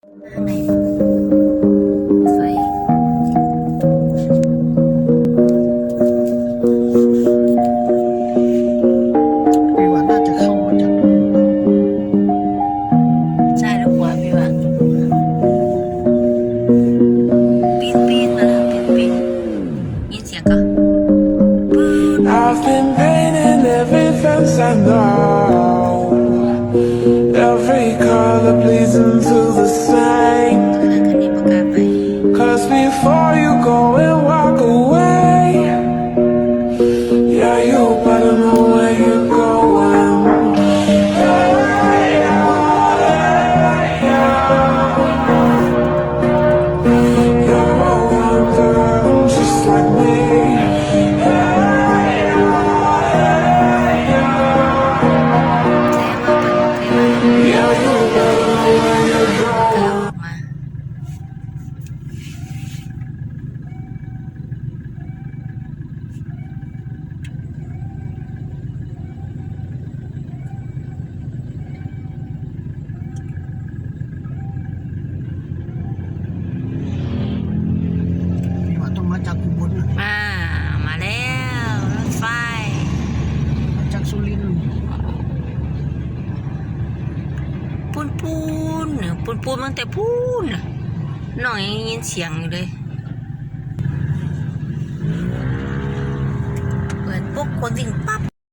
ข้างในไฟ พี่ว่าน่าจะเข้ามาจาก ใช่แล้วหัวพี่ว่าปีนปีนมาแล้วปีนปีนยินเสียงก็ปืน I've been painting every fence I know. Every color pleasing to the yeah, you better know ปูนปูนเนี่ยปูนปูนมันแต่ปูนน่ะน้องยังยินเสียงอยู่เลยเปิดปุ๊บคนวิ่งปั๊บ